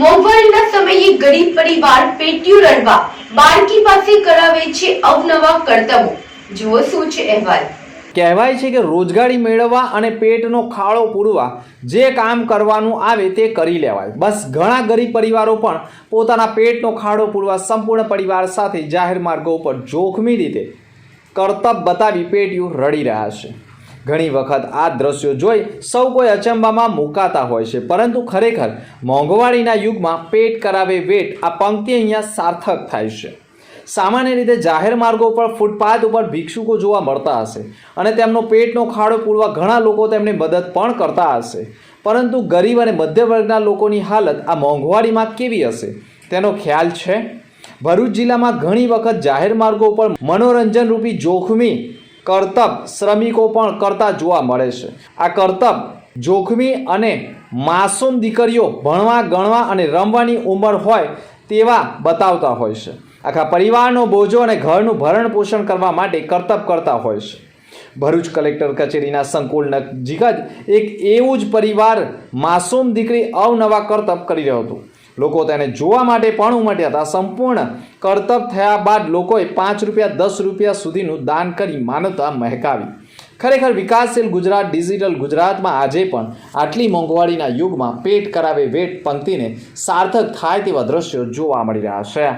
મોંઘવારીના સમયે ગરીબ પરિવાર પેટ્યું રડવા બાળકી પાસે કરાવે છે અવનવા કર્તવ્યો જુઓ શું છે અહેવાલ. કહેવાય છે કે રોજગારી મેળવવા અને પેટનો ખાડો પૂરવા જે કામ કરવાનું આવે તે કરી લેવાય. બસ ઘણા ગરીબ પરિવારો પણ પોતાના પેટનો ખાડો પૂરવા સંપૂર્ણ પરિવાર સાથે જાહેર માર્ગો ઉપર જોખમી રીતે કરતબ બતાવી પેટીયું રડી રહ્યા છે. ઘણી વખત આ દ્રશ્યો જોઈ સૌ કોઈ અચંબામાં મુકાતા હોય છે. પરંતુ ખરેખર મોંઘવારીના યુગમાં પેટ કરાવે વેટ આ પંક્તિ અહીંયા સાર્થક થાય છે. સામાન્ય રીતે જાહેર માર્ગો પર ફૂટપાથ ઉપર ભિક્ષુકો જોવા મળતા હશે અને તેમનો પેટનો ખાડો પૂરવા ઘણા લોકો તેમને મદદ પણ કરતા હશે. પરંતુ ગરીબ અને મધ્ય વર્ગના લોકોની હાલત આ મોંઘવારીમાં કેવી હશે? તેનો ખ્યાલ છે? ભરૂચ જિલ્લામાં ઘણી વખત જાહેર માર્ગો ઉપર મનોરંજન રૂપી જોખમી કરતબ શ્રમિકો પણ કરતા જોવા મળે છે. આ કરતબ જોખમી અને માસૂમ દીકરીઓ ભણવા, ગણવા અને રમવાની ઉંમર હોય તેવા બતાવતા હોય છે. આખા પરિવારનો બોજો અને ઘરનું ભરણ પોષણ કરવા માટે કરતબ કરતા હોય છે. ભરૂચ કલેક્ટર કચેરીના સંકુલ નજીક જ એક એવું જ પરિવાર માસૂમ દીકરી અવનવા કરતબ કરી રહ્યો હતું. લોકો તેને જોવા માટે પણ ઉમટ્યા હતા. સંપૂર્ણ કરતબ થયા બાદ લોકોએ પાંચ રૂપિયા, દસ રૂપિયા સુધીનું દાન કરી માનવતા મહેકાવી. ખરેખર વિકાસશીલ ગુજરાત, ડિજિટલ ગુજરાતમાં આજે પણ આટલી મોંઘવારીના યુગમાં પેટ કરાવે વેટ પંક્તિને સાર્થક થાય તેવા દ્રશ્યો જોવા મળી રહ્યા છે.